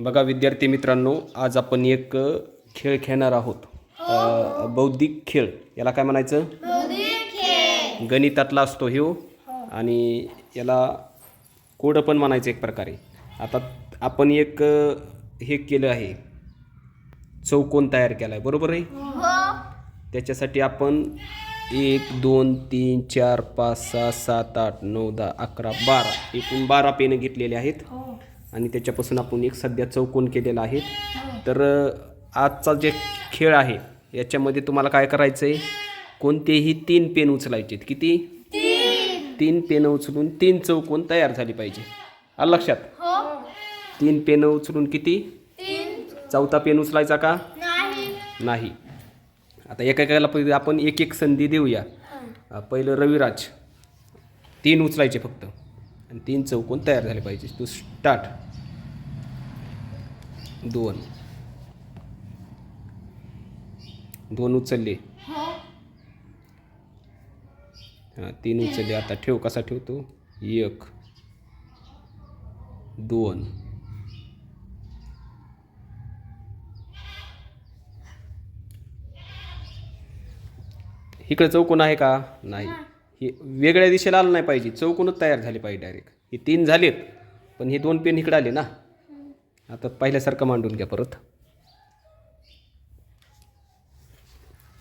बघा विद्यार्थी मित्रांनो आज आपण एक खेळ खेळणार आहोत. बौद्धिक खेळ. याला काय म्हणायचं? गणितातला असतो ह्यो. आणि याला कोड पण म्हणायचं एक प्रकारे. आता आपण एक हे केलं आहे. चौकोन तयार केला आहे बरोबर आहे? त्याच्यासाठी आपण एक दोन तीन चार पाच सहा सात आठ नऊ दहा अकरा बारा. एकूण बारा पेनं घेतलेले आहेत. आणि त्याच्यापासून आपण एक सध्या चौकोन केलेला आहे. तर आजचा जे खेळ आहे याच्यामध्ये तुम्हाला काय करायचं आहे कोणतेही तीन पेन उचलायचे. किती? तीन पेनं उचलून तीन चौकोन तयार झाली पाहिजे. आलं लक्षात? तीन पेनं उचलून किती? चौथा पेन उचलायचा का? नाही. आता एका एकाला पहिले आपण एक एक संधी देऊया. पहिलं रविराज. तीन उचलायचे फक्त. आणि तीन चौकोन तयार झाले पाहिजे. तू स्टार्ट दोन. दोन उचलले. हां. तीन उचलले. आता ठेव कसा ठेवतो? एक. दोन. इकडे चौकोन आहे का? नाही. हे वेगळ्या दिशेला आलं नाही पाहिजे. चौकोनच तयार झाले पाहिजे डायरेक्ट हे तीन झालेत पण हे दोन पेन इकडे आले ना. आता पहिल्यासारखं मांडून घ्या परत.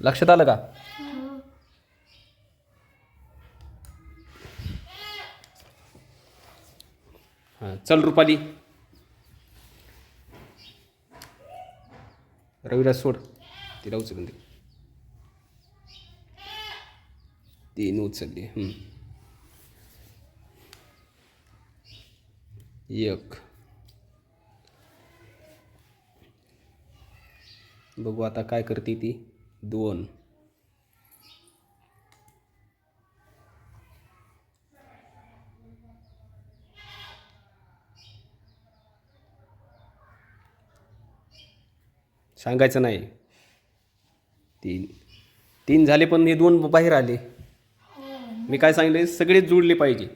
लक्षात आलं का? हां चल रुपाली. रविराज सोड. तिला उचलून दे. तीन उचलली एक बघू आता काय करते ती. दोन. सांगायचं नाही. तीन. तीन झाले पण हे दोन बाहेर आले. मी काय सांगितले सगळेच जुळले पाहिजे.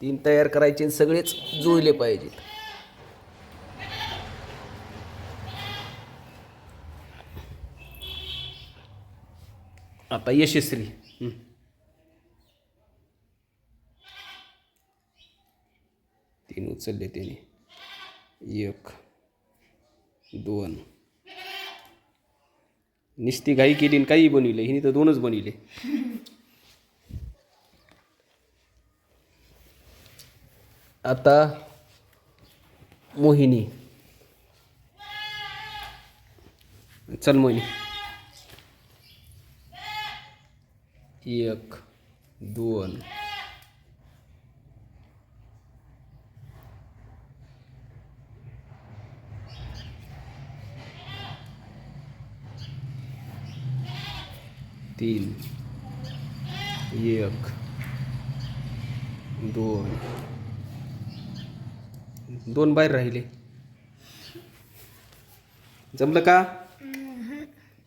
तीन तयार करायचे आणि सगळेच जुळले पाहिजेत आता यशस्वी. हं. तीन उचलले त्याने. एक दोन. निस्ती घाई केली आणि काही बनविले. हिने तर दोनच बनविले. आता मोहिनी. चल मोहिनी. एक दोन. तीन. एक दोन. दोन बाहेर राहिले. जमलं का?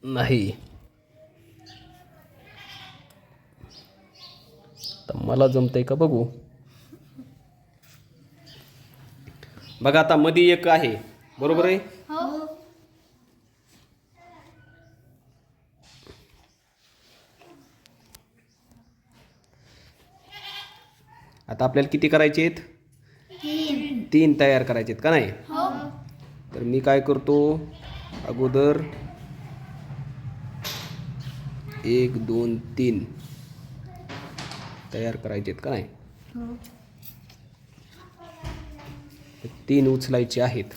नाही. तर मला जमतंय का बघू? बघा आता मध्ये एक आहे. बरोबर आहे? आता आपल्याला किती करायचे आहेत? तीन तयार करायचे आहेत का नाही? तर मी काय करतो अगोदर एक दोन तीन तयार करायचे आहेत का नाही? तीन उचलायचे आहेत.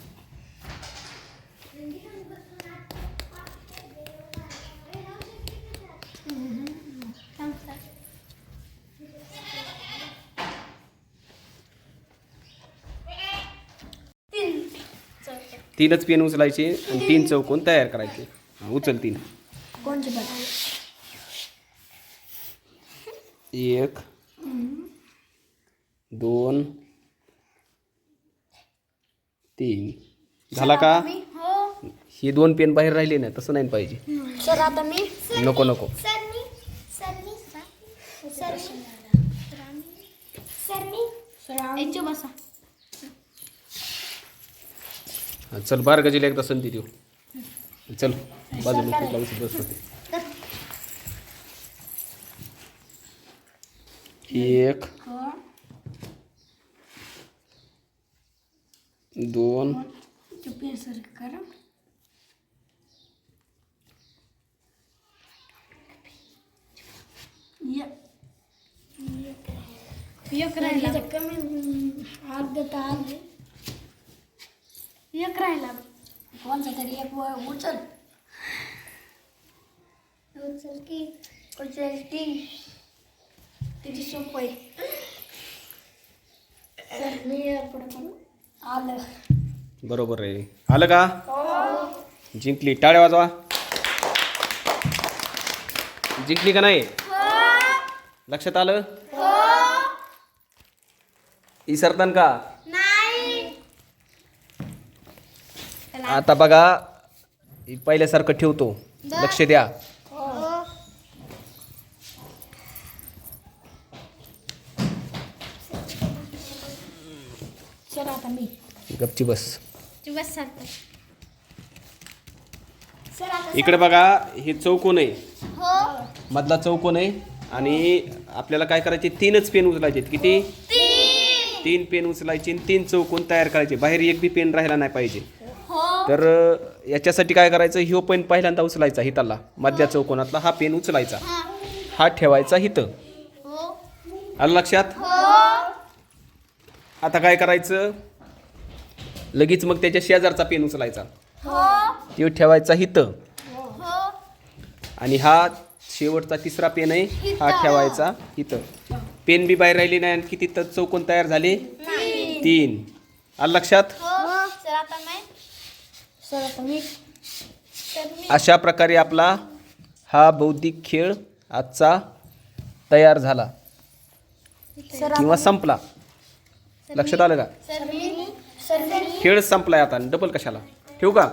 तीनच पेन उचलायचे आणि तीन चौकोन तयार करायचे. उचल तीन कोणचे एक दोन तीन. झाला का? हो. हे दोन पेन बाहेर राहिले ना तसं नाही पाहिजे. नको नको. बसा. हा, चल बार गजीला एकदा संधी देऊ. चल बाजूला कुठला बसत बस होते एक दोन एक राहिला. कमी अर्ध अर्ध एक राहिला. कोणचा तरी एक व- उचल. उचल की. उचल की. तिची सोप आहे. सर मी पुढे करू. आलं. बरोबर आहे. आलं का? जिंकली. टाळ्या वाजवा. जिंकली का नाही? लक्षात आलं? इसरतान का? आता बघा पहिल्यासारखं ठेवतो. लक्ष द्या. चल आता मी. गपची बस. इकडे बघा हे चौकोन आहे. हो. मधला चौकोन आहे. आणि आपल्याला काय करायचे? तीनच पेन उचलायचे किती? तीन. पेन उचलायचे आणि तीन चौकोन तयार करायचे. बाहेर एक बी पेन राहायला नाही पाहिजे. तर याच्यासाठी काय करायचं? ह्यो पेन पहिल्यांदा उचलायचा हिताला. मधल्या चौकोनातला हा पेन उचलायचा. हा ठेवायचा हिथं हो आलं लक्षात? आता काय करायचं? लगेच मग त्याच्या शेजारचा पेन उचलायचा. हो. तो ठेवायचा हिथं हो. आणि हा शेवटचा तिसरा पेन आहे हा ठेवायचा इथं पेन बी बाहेर राहिली नाही आणि किती तर चौकोन तयार झाले? तीन. आलं लक्षात हो सर आता मी सर आता मी तर मी अशा प्रकारे आपला हा बौद्धिक खेळ आजचा तयार झाला. किंवा संपला. लक्षात आलं का? खेळ संपलाय आता. डबल कशाला? ठेवू का?